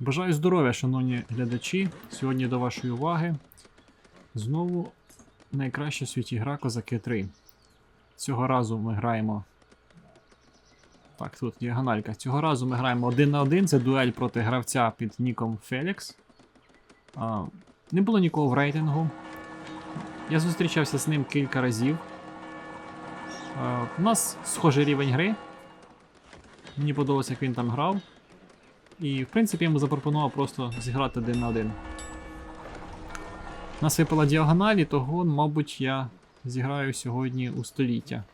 Бажаю здоров'я, шановні глядачі. Сьогодні до вашої уваги знову найкраща в світі гра Козаки 3. Цього разу ми граємо. Так, тут діагональка. Цього разу ми граємо один на один. Це дуель проти гравця під ніком Фелікс. А, не було нікого в рейтингу. Я зустрічався з ним кілька разів. А, у нас схожий рівень гри. Мені подобалося, як він там грав. І, в принципі, я йому запропонував просто зіграти один на один. Нас випала діагональ, і того, мабуть, я зіграю сьогодні у століття.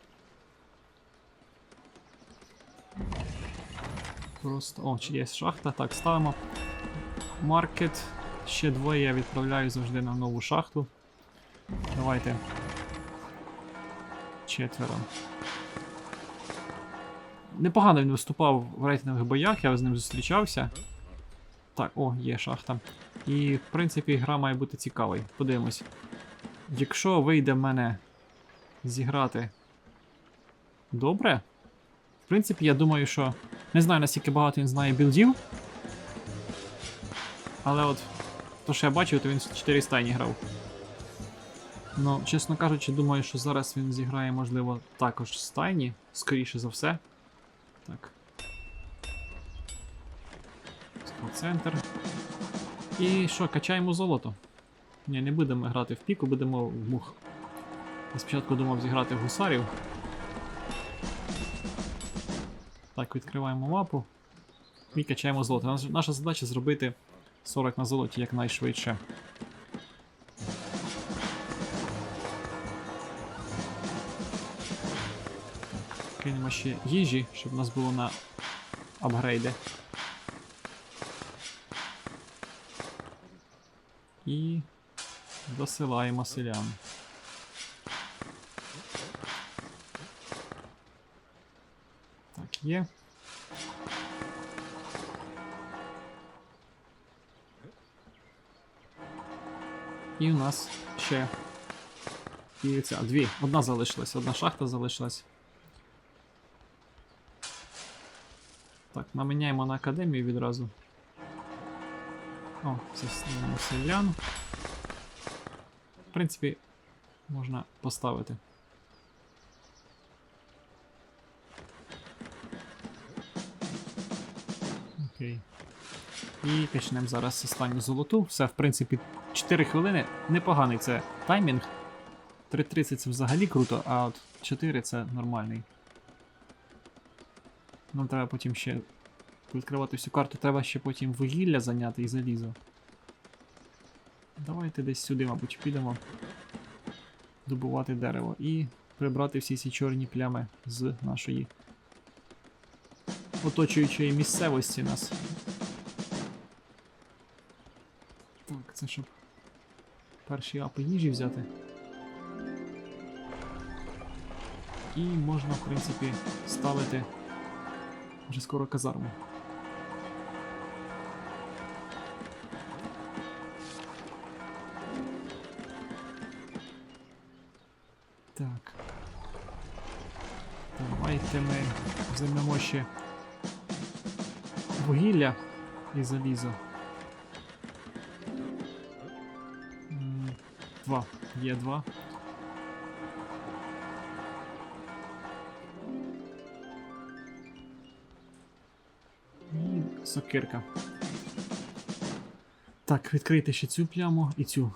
Просто. О, чи є шахта. Так, ставимо. Маркет. Ще двоє я відправляю завжди на нову шахту. Давайте. Четверо. Непогано він виступав в рейтингових боях, я з ним зустрічався. Так, о, є шахта. І, в принципі, гра має бути цікавою. Подивимось. Якщо вийде мене зіграти добре, в принципі, я думаю, що. Не знаю, наскільки багато він знає білдів. Але от, то, що я бачив, то він 4 стайні грав. Ну, чесно кажучи, думаю, що зараз він зіграє, можливо, також стайні, скоріше за все. Так. Центр. І що, качаємо золото. Ні, не будемо грати в піку, будемо в мух. Я спочатку думав зіграти в гусарів. Так, відкриваємо мапу. І качаємо золото. Наша задача зробити 40 на золоті якнайшвидше. Кинемо ще їжі, щоб у нас було на апгрейди. І досилаємо селян. Так, є. І у нас ще. І ця, дві. Одна залишилась, одна шахта залишилась. Так, наміняємо на академію відразу. О, це селян. В принципі, можна поставити. Окей. І почнемо зараз останню золоту. Все, в принципі, 4 хвилини. Непоганий це таймінг. 3.30 це взагалі круто, а от 4 це нормальний. Нам треба потім ще відкривати всю карту, треба ще потім вугілля зайняти і залізо. Давайте десь сюди, мабуть, підемо. Добувати дерево і прибрати всі ці чорні плями з нашої оточуючої місцевості нас. Так, це щоб перші апи їжі взяти. І можна, в принципі, ставити вже скоро казарму. Так. Давайте ми займемо ще вугілля і залізо. Два. Є два. Сокирка. Так, відкрити ще цю пляму і цю.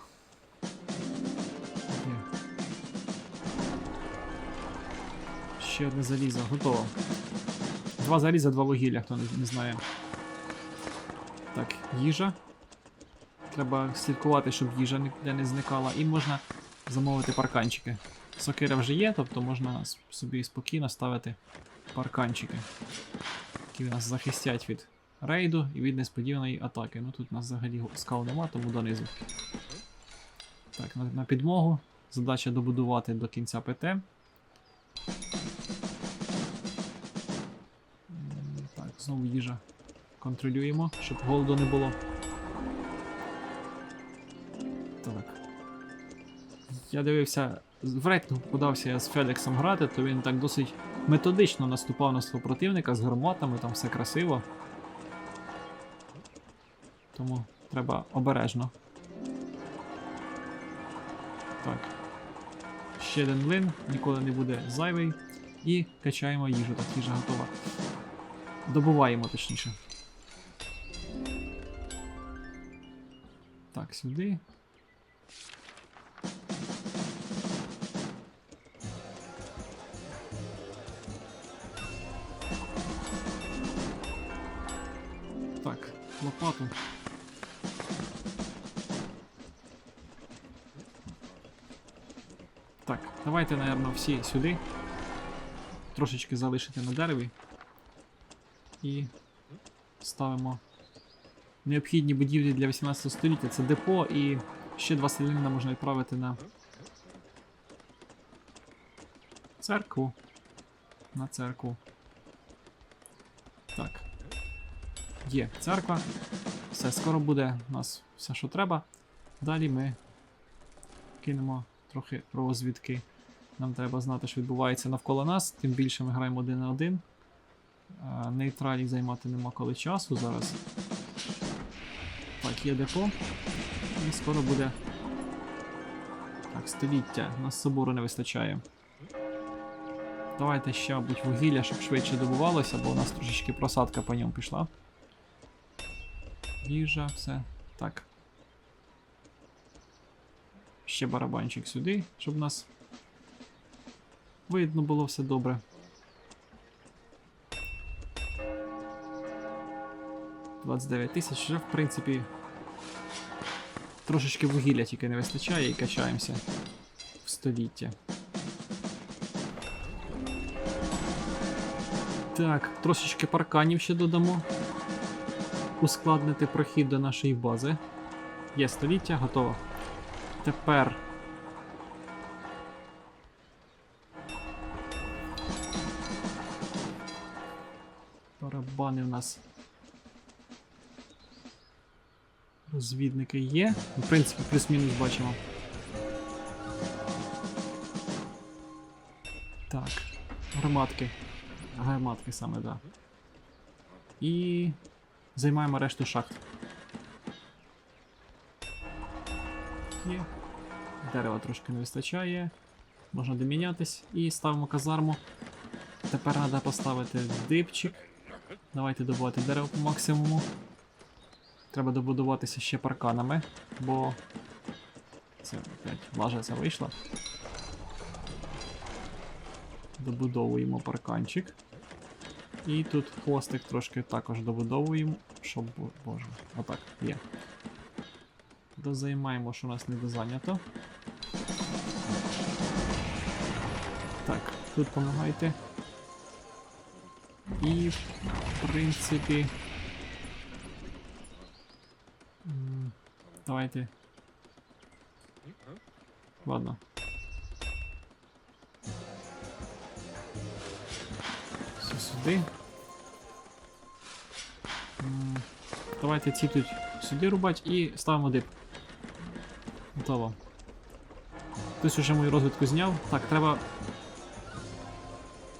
Ще одне залізо, готово. Два заліза, два вугілля, хто не, знає. Так, їжа. Треба слідкувати, щоб їжа ніде не зникала. І можна замовити парканчики. Сокира вже є, тобто можна собі спокійно ставити парканчики. Які нас захистять від рейду і від несподіваної атаки. Ну тут у нас взагалі скал нема, тому донизу. Так, на, на підмогу. Задача добудувати до кінця ПТ. Так, знову їжа. Контролюємо, щоб голоду не було. Так. Я дивився, в рейтинг подався я з Феліксом грати, то він так досить методично наступав на свого противника з гарматами, там все красиво. Тому треба обережно. Так. Ще один млин, ніколи не буде зайвий. І качаємо їжу, так їжа готова. Добуваємо точніше. Так, сюди. Так, давайте, наверное, всі сюди. Трошечки залишити на дереві. І ставимо необхідні будівлі для 18 століття. Це депо і ще два селянина можна відправити на церкву. На церкву. Так. Є церква. Все, скоро буде у нас все, що треба. Далі ми кинемо трохи розвідки. Нам треба знати, що відбувається навколо нас, тим більше ми граємо один на один. А, Нейтралі займати нема коли часу зараз. Так, є депо. І скоро буде. Так, століття. Нас собору не вистачає. Давайте ще, мабуть, вугілля, щоб швидше добувалося, бо у нас трошечки просадка по ньому пішла. Їжа, все. Так. Ще барабанчик сюди, щоб нас видно було все добре. Двадцять дев'ять тисяч вже, в принципі. Трошечки вугілля тільки не вистачає і качаємося в століття. Так, трошечки парканів ще додамо. Ускладнити прохід до нашої бази. Є століття, готово. Тепер. Барабани в нас. Розвідники є. В принципі, плюс-мінус бачимо. Так. Гарматки. Гарматки саме, так. Да. І. Займаємо решту шахт. Є. Дерева трошки не вистачає. Можна домінятись. І ставимо казарму. Тепер треба поставити дипчик. Давайте добувати дерево по максимуму. Треба добудуватися ще парканами, бо. Це опять лажа вийшла. Добудовуємо парканчик. І тут хвостик трошки також добудовуємо, щоб. Боже, отак, є. Дозаймаємо, що у нас не дозайнято. Так, тут допомагайте. І, в принципі. Давайте. Ладно. Все сюди. Давайте ці тут сюди рубать і ставимо дип. Готово. Хтось уже мою розвідку зняв. Так, треба.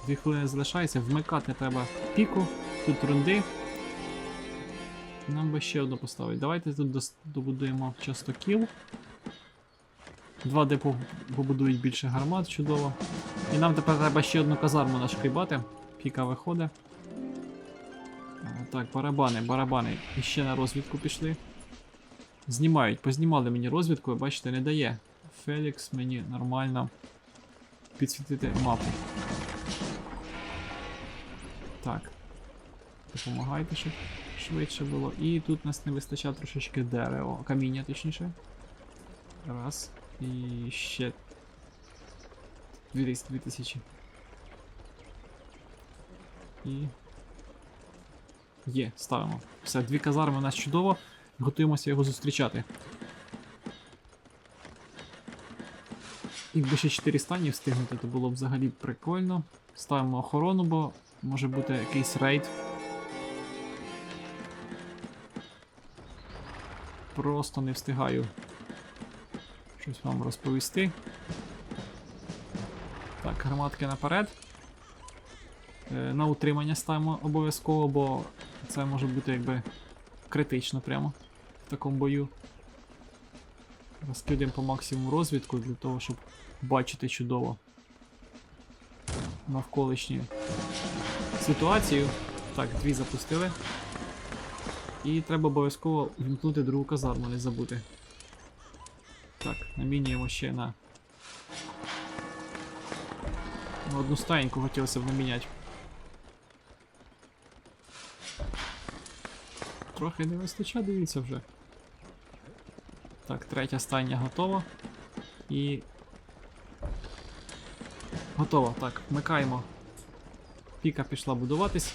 Дві хвилини залишається, вмикати треба піку, тут рунди. Нам би ще одну поставити. Давайте тут добудуємо частокіл. Два депо побудують більше гармат, чудово. І нам тепер треба ще одну казарму нашкрібати. Піка виходить. Е, Так, барабани, барабани. І ще на розвідку пішли. Знімають, познімали мені розвідку, бачите, не дає. Фелікс мені нормально підсвітити мапу. Так. Допомагайте, щоб швидше було. І тут нас не вистачає трошечки дерева, каміння точніше. Раз. І ще 200 2000. І. Є, ставимо. Все, дві казарми у нас чудово. Готуємося його зустрічати. Якби ще 4 стані встигнути, то було б взагалі прикольно. Ставимо охорону, бо може бути якийсь рейд. Просто не встигаю щось вам розповісти. Так, гарматки наперед. Е, На утримання ставимо обов'язково, бо це може бути якби критично прямо. В такому бою. Розкидаємо по максимуму розвідку для того, щоб бачити чудово навколишню ситуацію. Так, дві запустили. І треба обов'язково вімкнути другу казарму, не забути. Так, намінюємо ще на. на одну стаєньку хотілося б наміняти. Трохи не вистачає, дивіться вже. Так, третя стайня готова. І. Готово. Так, вмикаємо. Піка пішла будуватись.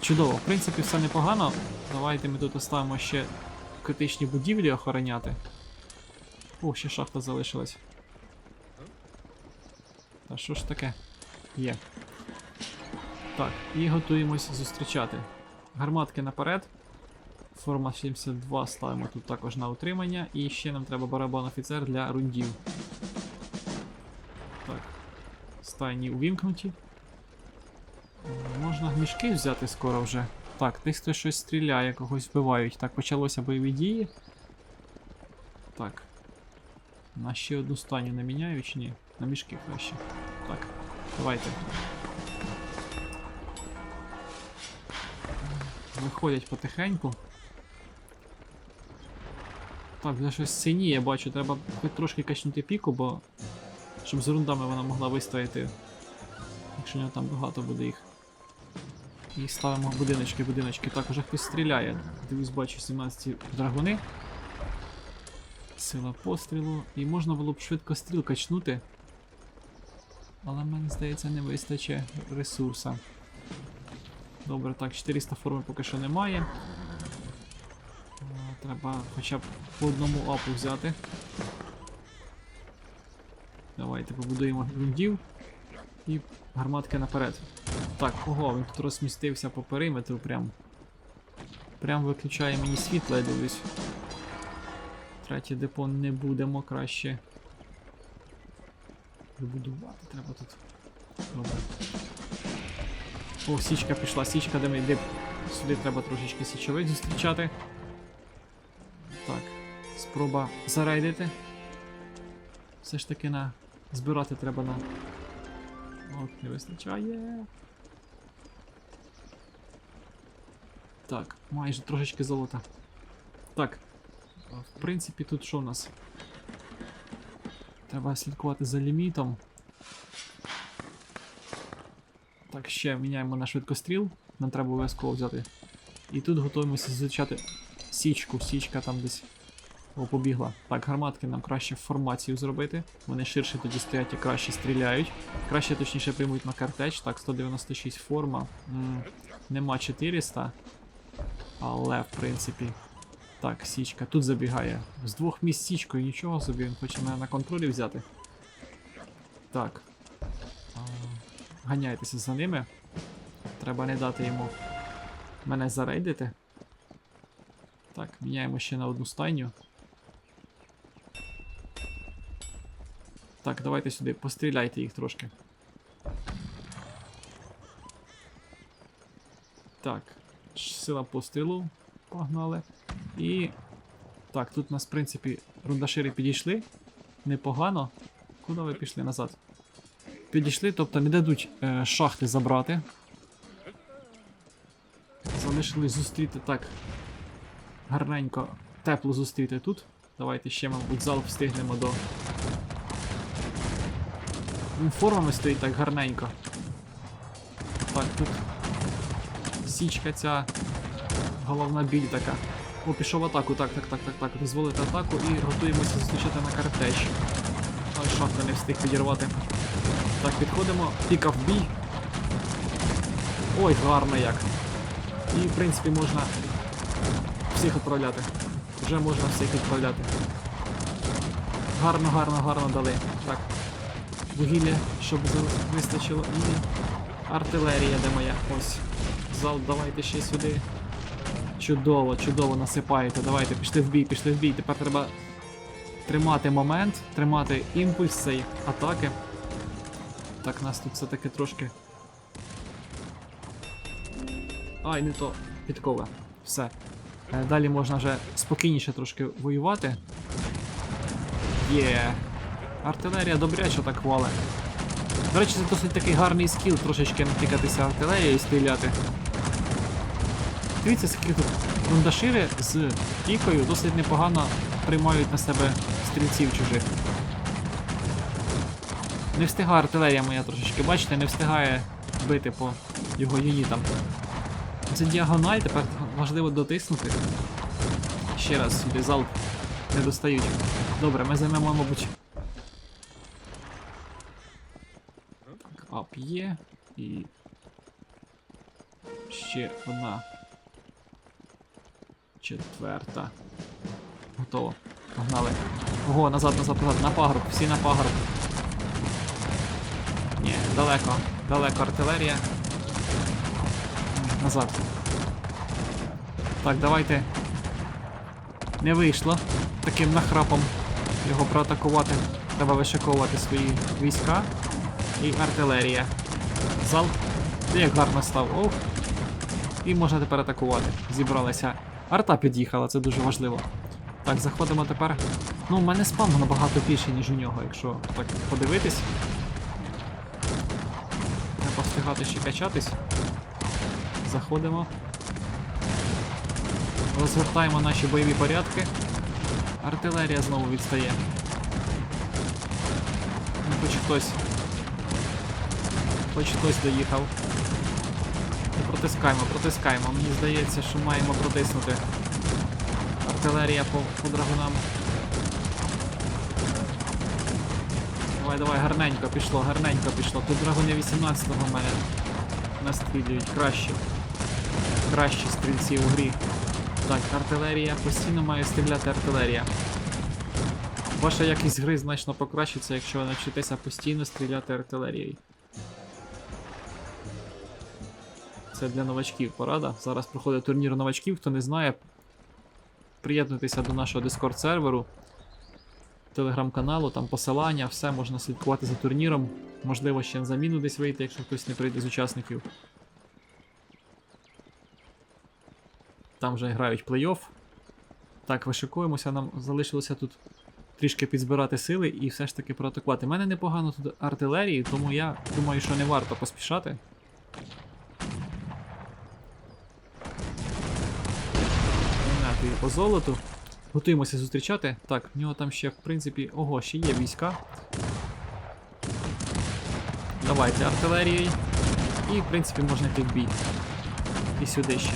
Чудово, в принципі, все непогано. Давайте ми тут оставимо ще критичні будівлі охороняти. О, ще шахта залишилась. Та що ж таке? Є. Так, і готуємось зустрічати. Гарматки наперед. Форма 72 ставимо тут також на утримання. І ще нам треба барабан офіцер для рундів. Так. Стайні увімкнуті. Можна мішки взяти скоро вже. Так, десь хтось щось стріляє, когось вбивають. Так, почалося бойові дії. Так. На ще одну станю не міняю чи ні? На мішки краще. Так, давайте. Виходять потихеньку. Так, вже щось синіє, я бачу, треба хоч трошки качнути піку, бо. Щоб з рундами вона могла вистояти. Якщо у нього там багато буде їх. І ставимо будиночки, будиночки. Так, вже хтось стріляє. Дивлюсь, бачу 17 драгуни. Сила пострілу. І можна було б швидко стріл качнути. Але мені здається, не вистачить ресурса. Добре, так, 400 форми поки що немає. Треба хоча б по одному апу взяти. Давайте побудуємо грундів і гарматки наперед. Так, ого, він тут розмістився по периметру прям. Прям виключає мені світло, я дивлюсь. Третє депо не будемо краще. Вибудувати треба тут. Добре. О, січка пішла, січка, де ми де сюди треба трошечки січових зустрічати. Так, спроба зарейдити. Все ж таки на. Збирати треба на. От, не вистачає. Так, майже трошечки золота. Так. В принципі, тут що у нас? Треба слідкувати за лімітом. Так, ще міняємо на швидкостріл. Нам треба обов'язково взяти. І тут готуємося зустрічати січку. Січка там десь. О, побігла. Так, гарматки нам краще формацію зробити. Вони ширше тоді стоять і краще стріляють. Краще точніше приймуть на картеч. Так, 196 форма. М, нема 400. Але, в принципі. Так, січка. Тут забігає. З двох місць січкою нічого собі, він хоче мене на контролі взяти. Так. Ганяйтеся за ними. Треба не дати йому мене зарейдити. Так, міняємо ще на одну стайню. Так, давайте сюди, постріляйте їх трошки. Так, сила пострілу. Погнали. І. Так, тут у нас, в принципі, рундашири підійшли. Непогано. Куди ви пішли назад? Підійшли, тобто не дадуть е, шахти забрати. Залишились зустріти так. Гарненько, тепло зустріти тут. Давайте ще, мабуть, зал встигнемо до. Формами стоїть так гарненько. Так, тут січка ця головна біль така. О, пішов атаку, так, так, так, так, так. Дозволити атаку і готуємося зустрічати на картеч. Ой, шахта не встиг підірвати. Так, підходимо, піка в бій. Ой, гарно як. І в принципі можна всіх відправляти. Вже можна всіх відправляти. Гарно, гарно, гарно дали. Так. Вугілля, щоб вистачило. І артилерія, де моя. Ось. Зал, давайте ще сюди. Чудово, чудово насипаєте. Давайте, пішли в бій, пішли в бій. Тепер треба тримати момент, тримати імпульс цієї атаки. Так, нас тут все-таки трошки. Ай, не то. Підкова. Все. Е, Далі можна вже спокійніше трошки воювати. Є. Артилерія добряче так вале. До речі, це досить такий гарний скіл трошечки натикатися артилерією і стріляти. Дивіться, скільки тут рундашири з пікою досить непогано приймають на себе стрільців чужих. Не встигає артилерія моя трошечки, бачите, не встигає бити по його юнітам. Це діагональ, тепер важливо дотиснути. Ще раз сюди залп не достають. Добре, ми займемо, мабуть. Так, є. І. Ще одна. Четверта. Готово. Погнали. Ого, назад, назад, назад, на пагорб, всі на пагорб. Ні, далеко, далеко артилерія. Назад. Так, давайте. Не вийшло таким нахрапом його проатакувати. Треба вишиковувати свої війська і артилерія. Залп. Ти як гарно став. Ох. І можна тепер атакувати. Зібралися. Арта під'їхала, це дуже важливо. Так, заходимо тепер. Ну, у мене спам набагато більше, ніж у нього, якщо так подивитись. Треба встигати ще качатись. Заходимо. Розвертаємо наші бойові порядки. Артилерія знову відстає. Ну, хоч хтось. Хоч хтось доїхав. Ну, Протискаємо, протискаємо. Мені здається, що маємо протиснути. Артилерія по, по драгунам. Давай, давай, гарненько пішло, гарненько пішло. Тут драгуни 18-го в мене настрілюють краще. Кращі стрільці у грі. Так, артилерія, постійно має стріляти артилерія. Ваша якість гри значно покращиться, якщо ви навчитеся постійно стріляти артилерією. Це для новачків порада. Зараз проходить турнір новачків, хто не знає. Приєднуйтеся до нашого Discord серверу, телеграм-каналу, там посилання, все можна слідкувати за турніром. Можливо, ще на заміну десь вийти, якщо хтось не прийде з учасників. Там вже грають плей-офф. Так, вишикуємося, нам залишилося тут трішки підзбирати сили і все ж таки проатакувати. У мене непогано тут артилерії, тому я думаю, що не варто поспішати. Мінати по золоту. Готуємося зустрічати. Так, в нього там ще, в принципі, ого, ще є війська. Давайте артилерією. І, в принципі, можна йти в бій. І сюди ще.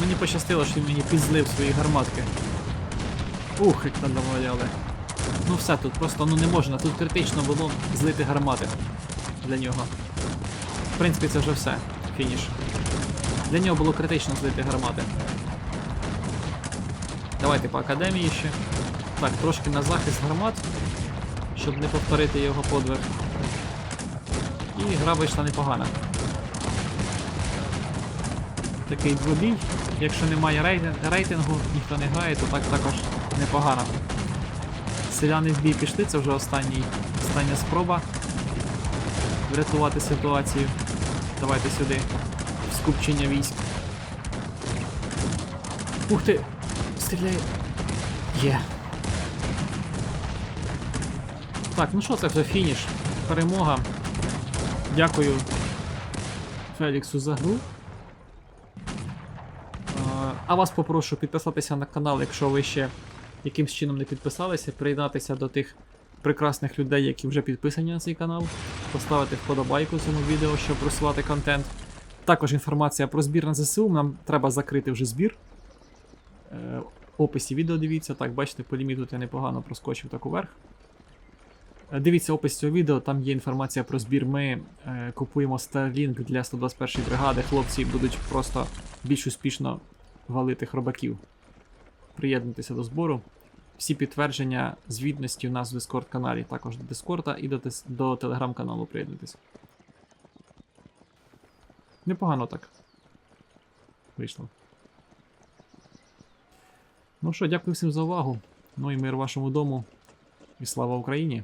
Мені пощастило, що він мені підзлив свої гарматки. Ух, як там домовляли. Ну все, тут просто ну не можна, тут критично було злити гармати для нього. В принципі, це вже все. Фініш. Для нього було критично злити гармати. Давайте по академії ще. Так, трошки на захист гармат, щоб не повторити його подвиг. І гра вийшла непогана. Такий двобій. Якщо немає рейтингу, ніхто не грає, то так також непогано. Селяни в бій пішли, це вже останній, остання спроба врятувати ситуацію. Давайте сюди. Скупчення військ. Ух ти! Стріляє. Є. Так, ну що це вже фініш? Перемога. Дякую Феліксу за гру. А вас попрошу підписатися на канал, якщо ви ще якимсь чином не підписалися, приєднатися до тих прекрасних людей, які вже підписані на цей канал, поставити вподобайку цьому відео, щоб просувати контент. Також інформація про збір на ЗСУ. Нам треба закрити вже збір. Е, В описі відео дивіться, так, бачите, по ліміту я непогано проскочив так уверх. Е, Дивіться опис цього відео, там є інформація про збір. Ми е, купуємо Starlink для 121 бригади. Хлопці будуть просто більш успішно валити хробаків. Приєднуйтеся до збору. Всі підтвердження звітності у нас в Discord каналі, також до Discord і до, до Telegram каналу приєднуйтесь. Непогано так. Вийшло. Ну що, дякую всім за увагу. Ну і мир вашому дому. І слава Україні!